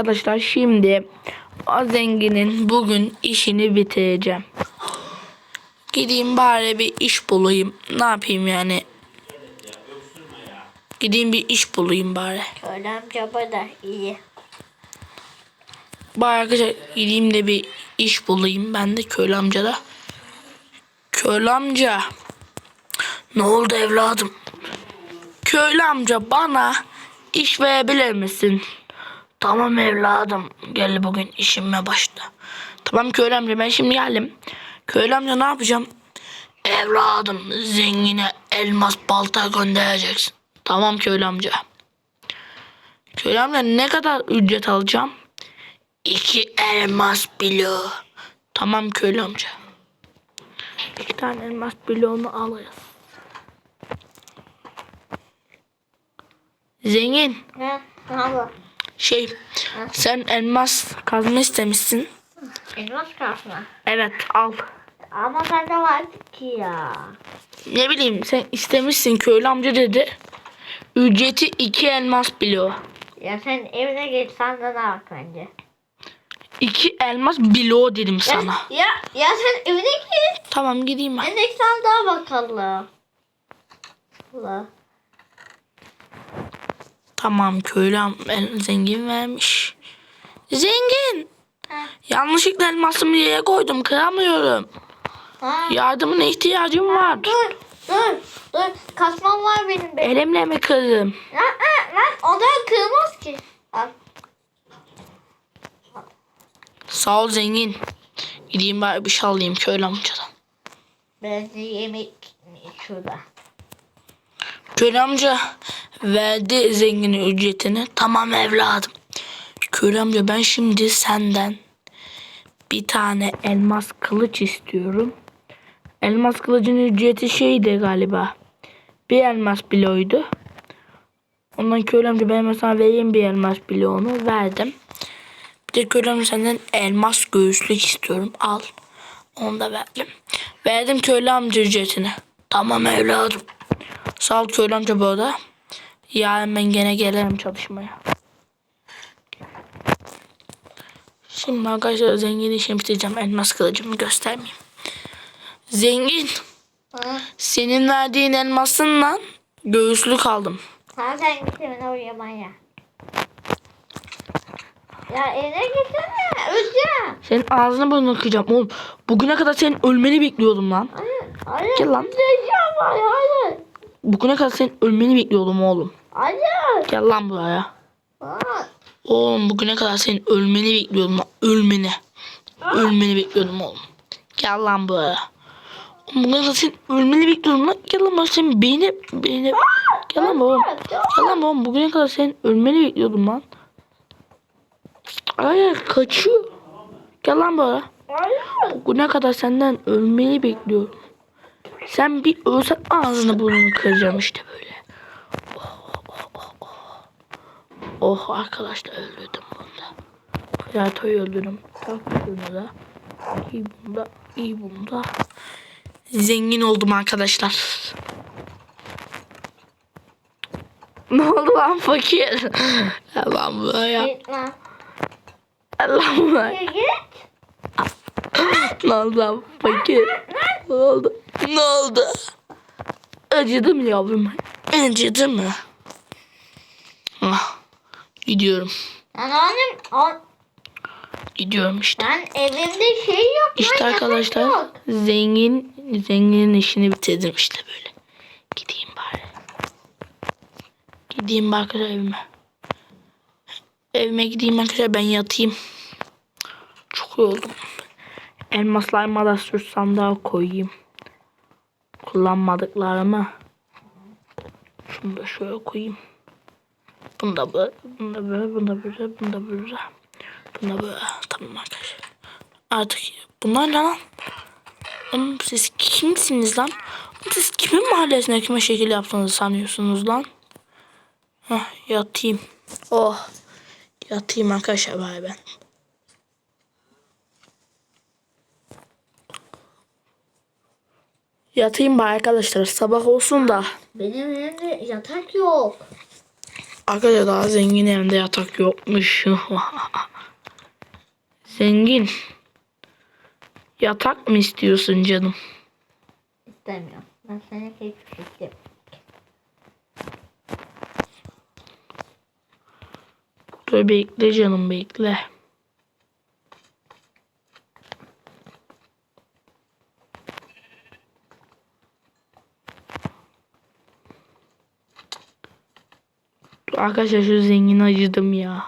arkadaşlar şimdi o zenginin bugün işini bitireceğim. Gideyim bari bir iş bulayım. Ne yapayım yani? Gideyim bir iş bulayım bari. Öyle amca da iyi. Bari arkadaşlar gideyim de bir iş bulayım. Ben de köylü amcada. Köylü amca. Ne oldu evladım? Köylü amca bana iş verebilir misin? Tamam evladım. Gel bugün işime başla. Tamam köylü amca ben şimdi geldim. Köylü amca ne yapacağım? Evladım zengine elmas balta göndereceksin. Tamam köylü amca. Köylü amca ne kadar ücret alacağım? İki elmas bloğu. Tamam köylü amca. İki tane elmas bloğunu alırız. Zengin. Ne yapalım? Şey sen elmas kazma istemişsin. Elmas kasma. Evet al. Ama bende vardı ki ya. Ne bileyim sen istemişsin köylü amca dedi. Ücreti iki elmas bloğu. Ya sen evine geç sen de ne bak bence. İki elmas bloğu dedim sana. Ya, ya sen evine git. Tamam gideyim ben. En sen daha bakalım. Allah. Tamam köylü zengin vermiş. Zengin. Ha. Yanlışlıkla elmasımı yere koydum kıramıyorum. Ha. Yardımına ihtiyacım var. Dur, dur, dur. Kasmam var benim. benim. Elimle mi kırdım? Lan, lan, lan. O da kırmaz ki. Al. Sağ ol zengin. Gideyim bari bir şey alayım köylü amcadan. Ben de yemek şurada. Köylü amca verdi zenginin ücretini. Tamam evladım. Köylü amca ben şimdi senden bir tane elmas kılıç istiyorum. Elmas kılıcın ücreti şeydi galiba. Bir elmas bloğuydu. Ondan köylü amca ben sana vereyim bir elmas bloğunu. Verdim. Bir de köylü amca senden elmas göğüslük istiyorum. Al. Onu da verdim. Verdim köylü amca ücretini. Tamam evladım. Sağ ol köylü amca bu arada. Yarın ben gene gelirim çalışmaya. Şimdi arkadaşlar zengin işimi bitireceğim. Elmas kılıcımı göstermeyeyim. Zengin. Ha. Senin verdiğin elmasınla göğüslük aldım. Tamam sen git evine uyumaya. Ya evine gitsene. Öleceğim. Senin ağzını burnunu kıracağım. Oğlum bugüne kadar senin ölmeni bekliyordum lan. Hayır. Hayır. Gel lan. Öleceğim. Hayır. Hayır. Bugüne kadar senin ölmeni bekliyordum oğlum. Hayır. Gel lan buraya. Aa. Oğlum bugüne kadar senin ölmeni bekliyordum lan. Ölmeni. Ölmeni bekliyordum oğlum. Gel lan buraya. Oğlum bugüne kadar senin ölmeni bekliyordum lan. Gel lan buraya senin beyni beyni. Gel lan oğlum. Gel lan oğlum bugüne kadar senin ölmeni bekliyordum lan. Hayır kaçıyor. Gel lan buraya. Bugüne kadar senden ölmeni bekliyorum. Sen bir ölsen ağzını burnunu kıracağım işte böyle. Oh, oh, oh, oh. Oh arkadaşlar öldürdüm bunda. Platoyu öldürdüm. Tak bunu da. İyi bunda. iyi bunda. Zengin oldum arkadaşlar. Ne oldu lan fakir? Lan buraya. Git lan. Git. Ne oldu lan fakir? Ne oldu? Ne oldu? Acıdı mı yavrum? Acıdı mı? Ah, gidiyorum. O, Gidiyorum işte. lan evimde şey yok. İşte lan, yatak arkadaşlar yok. zengin zenginin işini bitirdim işte böyle. Gideyim bari. Gideyim bari arkadaşlar evime. Evime gideyim arkadaşlar ben yatayım. Çok yoruldum. Elmaslarıma da sür sandığa koyayım. Kullanmadıklarımı. Şunu da şöyle koyayım. Bunu da böyle, bunu da böyle, bunu da böyle, bunu da böyle. Bunu da böyle. Tamam arkadaşlar. Artık bunlar ne lan? Oğlum siz kimsiniz lan? Siz kimin mahallesine kime şekil yaptığınızı sanıyorsunuz lan? Heh, yatayım. Oh. Yatayım arkadaşlar bari ben. Yatayım bari arkadaşlar. Sabah olsun da. Benim evimde yatak yok. Arkadaşlar daha zengin evinde yatak yokmuş. zengin. Yatak mı istiyorsun canım? İstemiyorum. Ben sana hiçbir şey istemiyorum. Dur bekle canım bekle. Arkadaşlar şu zengin acıdım ya.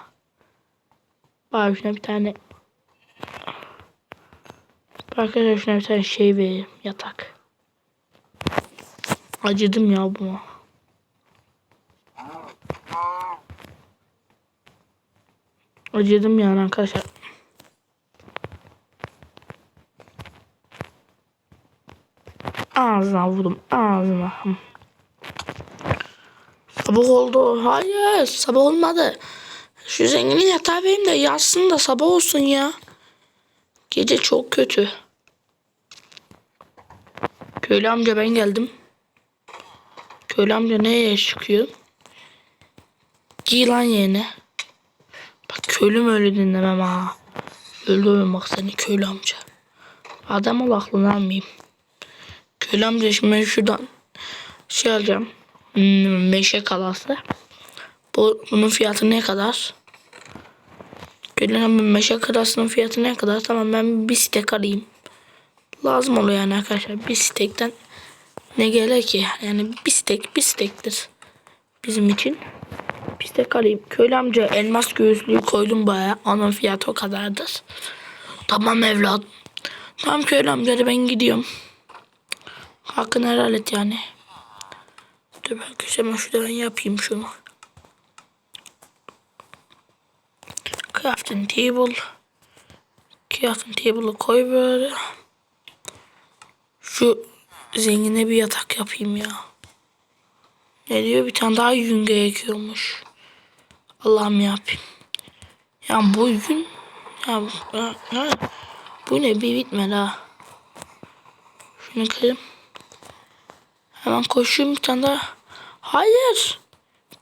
Bak şuna bir tane. Arkadaşlar şuna bir tane şey vereyim yatak. Acıdım ya buna. Acıdım yani arkadaşlar. Ağzına vurdum. Ağzına. Sabah oldu. Hayır. Sabah olmadı. Şu zenginin yatağı benim de yatsın da sabah olsun ya. Gece çok kötü. Köylü amca ben geldim. Köylü amca nereye çıkıyor? Giy lan yerine. Bak köylüm öyle dinlemem ha. Öldürürüm bak seni köylü amca. Adam ol aklını almayayım. Köylü amca şimdi ben şuradan şey alacağım. Hmm, meşe kalası. Bu, bunun fiyatı ne kadar? Amca meşe kalasının fiyatı ne kadar? Tamam ben bir stek alayım. Lazım oluyor yani arkadaşlar. Bir stekten ne gerek ki? Yani bir stek bir stektir. Bizim için. Bir de alayım. Köylü amca elmas göğüslüğü koydum baya. Onun fiyatı o kadardır. Tamam evladım. Tamam köylü amca ben gidiyorum. Hakkını helal et yani. Dur ben hemen şuradan yapayım şunu. Crafting table. Crafting table'ı koy böyle. Şu zengine bir yatak yapayım ya. Ne diyor? Bir tane daha yün gerekiyormuş. Allah'ım yapayım. Ya bu yün ya, ya, ya, bu ne bir bitmedi ha. Şunu kırayım. Hemen koşuyorum bir tane daha. Hayır.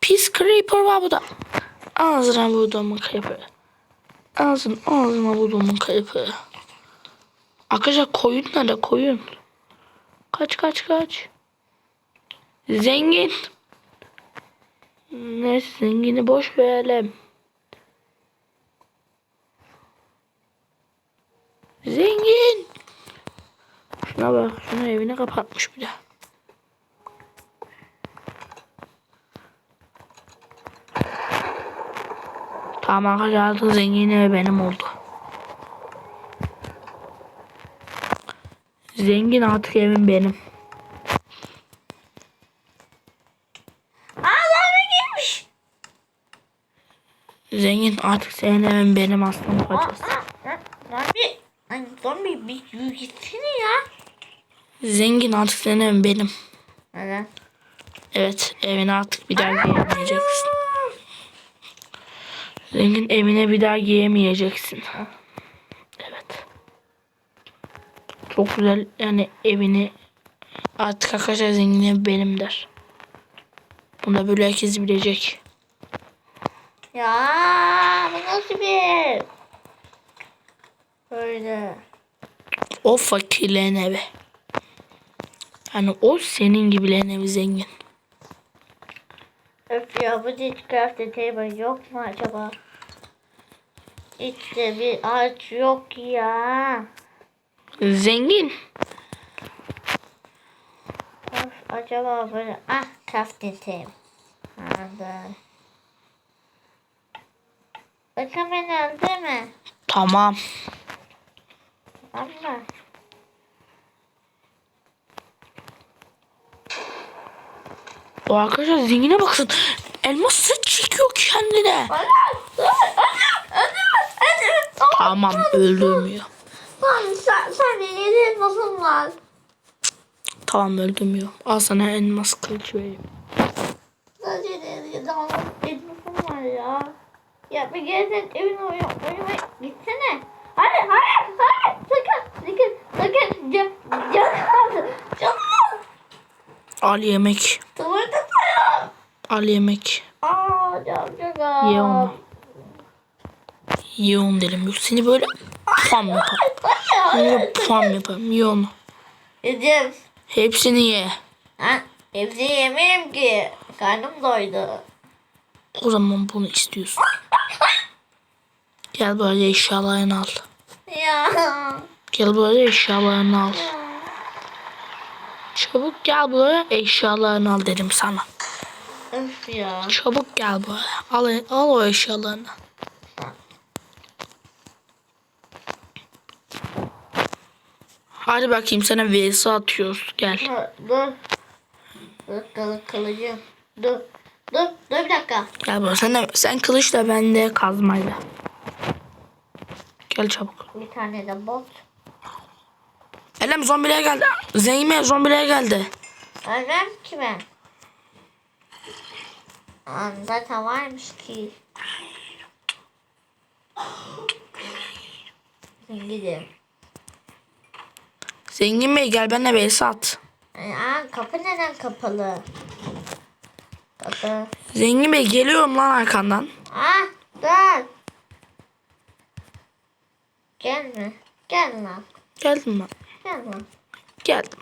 Pis creeper var burada. Ağzına vurduğumun creeper. Ağzın ağzına vurduğumun creeper. Arkadaşlar koyun nerede koyun? Kaç kaç kaç. Zengin. Ne zengini boş verelim. Zengin. Şuna bak. Şuna evini kapatmış bir de. Tamam arkadaşlar zengin evi benim oldu. Zengin artık evim benim. Ağzıma girmiş. Zengin artık senin evin benim aslan parçası. Zombi. Ay zombi bir yürü gitsene ya. Zengin artık senin evin benim. Neden? Evet evine artık bir daha giyemeyeceksin. Zengin evine bir daha giyemeyeceksin. Evet. Çok güzel yani evini artık arkadaşlar zengin ev benim der. Bunu da böyle herkes bilecek. Ya bu nasıl bir? Böyle. O fakirlerin evi. Yani o senin gibilerin evi zengin. Öf ya bu Discraft table yok mu acaba? İşte bir ağaç yok ya. Zengin. Of, acaba böyle ah crafting table. Anladım. Bakın beni öldü mü? Tamam. Ama. O arkadaşlar zengine bakın. Elmas set çekiyor kendine. Ana! Ana! Ana! Tamam öldürmüyor. Lan sen, sen yedin nasıl var? Tamam öldürmüyor. Al sana elmas kılıç vereyim. Sadece nasıl var ya? Ya bir gezin evin oyun oyuna gitsene. Hayır hayır hayır sakın sakın sakın can can can Al yemek. sayalım. Al yemek. Aa Ye onu. Ye onu dedim. Yok seni böyle pam yaparım. Pam yaparım. Ye onu. Yedim. Hepsini ye. Ha, hepsini yemeyeyim ki. Karnım doydu. O zaman bunu istiyorsun. Gel böyle eşyalarını al. Ya. Gel böyle eşyalarını al. Çabuk gel buraya eşyalarını al dedim sana. Öf ya. Çabuk gel buraya. Al, al o eşyalarını. Hadi bakayım sana vs atıyoruz. Gel. Dur. Dur. Dur kılı, kılıcım. Dur. Dur. Dur bir dakika. Gel buraya. Sen, de, sen kılıçla ben de kazmayla. Gel çabuk. Bir tane de bot. Elem zombiler geldi. Zengime zombiler geldi. Ölmem ki ben. Aa, zaten varmış ki. Gidelim. Zengin Bey gel benimle vs at. Aa, kapı neden kapalı? Kapı. Zengin Bey geliyorum lan arkandan. Ah dur. Gelme. Gel lan. Geldim lan. Gel lan. Geldim.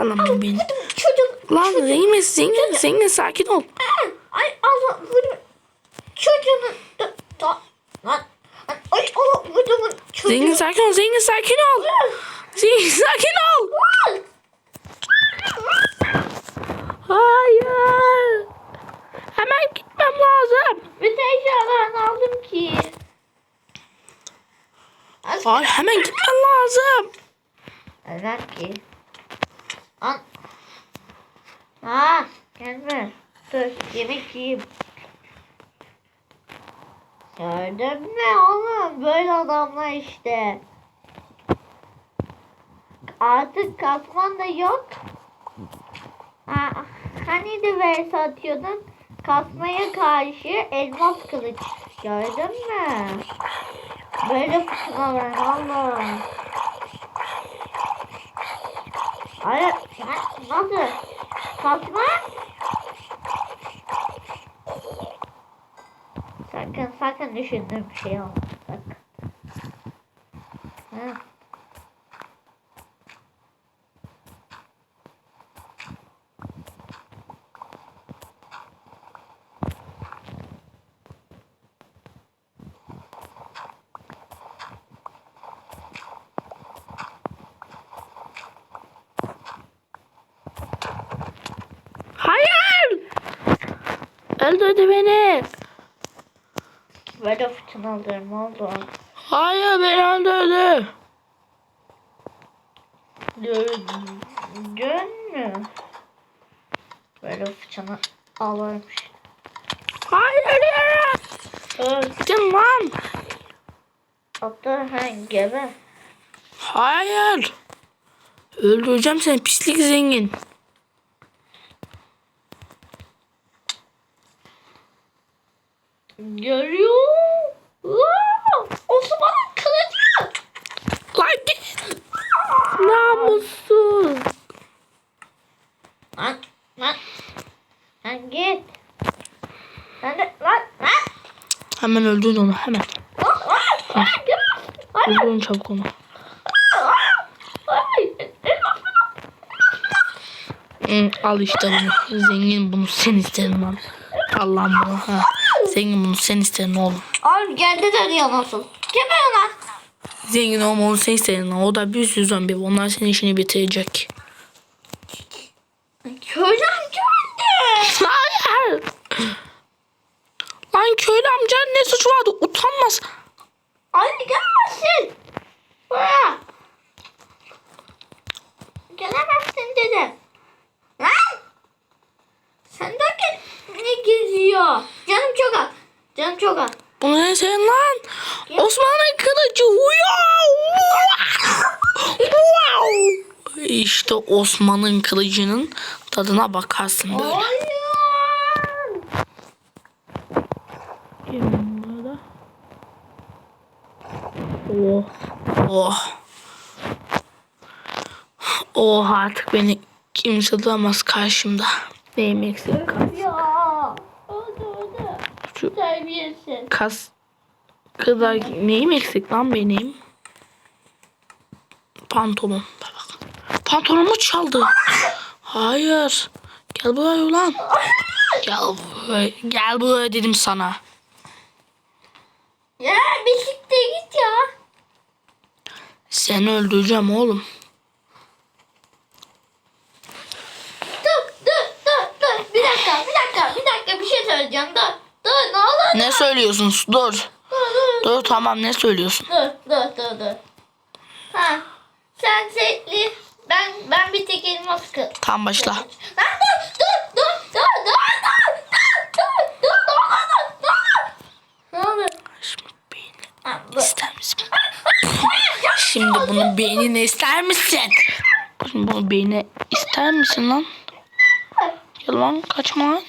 Anam beni. Çocuk. Lan zengin zengin zengin sakin ol. Ay Allah vurma. Çocuğunu. Da, da, lan. Ay ay, Allah vurma. Çocuğu. Zengin sakin ol zengin sakin ol. Zengin sakin ol. Hayır. Hemen gitmem lazım. Bütün eşyalarını aldım ki. Hayır hemen gitmem lazım. Öler ki. An. Aa, gelme. Dur, yemek yiyeyim. Gördün mü oğlum? Böyle adamlar işte. Artık kasman da yok. Aa, hani de vers atıyordun? Kasmaya karşı elmas kılıç. Gördün mü? Böyle fırtınalar oğlum. Hayır, na- nasıl? Kalkma. Sakın, sakın düşündüğüm şey olmaz. Sakın. Ha. Hayır. Öldürdü beni. Böyle fırtınalarım oldu. Hayır beni öldürdü. Gördün mü? Böyle fırtına alırmış. Hayır ya. Dur, Gittim lan. sen gebe. Hayır. Öldüreceğim seni pislik zengin. Görüyor. Aa, Osman'ın kılıcı. Lan git. Namussuz. Lan lan. Git. Sen de lan lan. Hemen öldürün onu hemen. Lan lan. Lan Öldürün çabuk onu. Hı, al işte bunu. Zengin bunu sen istedin lan. Allah'ım bunu. Ha. Zengin bunu sen istedin oğlum. Abi geldi dönüyor nasıl? Geber lan. Zengin olma onu sen istedin lan. O da bir sürü zombi. Onlar senin işini bitirecek. Köyden geldi. Hayır. Lan köylü suçu vardı? Utanmaz. Anne gelmesin. Buraya. Gelemezsin dedim. Lan. Sen de. Ne geziyor? Canım çok az. Canım çok az. Bu ne sen lan? Osmanlı kılıcı. Wow. Wow. İşte Osman'ın kılıcının tadına bakarsın böyle. Hayır. Oh. Oh. Oh artık beni kimse duramaz karşımda. Neyim eksik. Öldü öldü. Terbiyesiz. Kas kadar neyim eksik lan benim? Pantolon. Bak. Pantolonumu çaldı. Hayır. Gel buraya ulan. Gel buraya. Gel buraya dedim sana. Ya bir siktir git ya. Seni öldüreceğim oğlum. Dur dur dur dur. Bir dakika bir dakika bir dakika bir şey söyleyeceğim. Dur dur ne olur. Ne söylüyorsun? Dur. Dur dur Dur tamam ne söylüyorsun? dur dur dur dur. Ha. Sen setli. Ben ben bir tek elmas kıl. Tam başla. Lan dur dur dur dur dur dur dur dur dur dur dur Ne olur? Şimdi beynini Ha, dur. ister misin? Şimdi bunun beynini ister misin? Şimdi bunun beynini ister misin lan? Gel lan kaçma lan.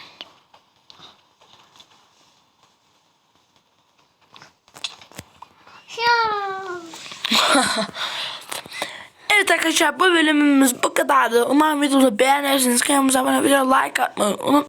Evet arkadaşlar bu bölümümüz bu kadardı. Umarım videoyu beğenirsiniz. Kanalımıza abone olmayı, like atmayı unutmayın.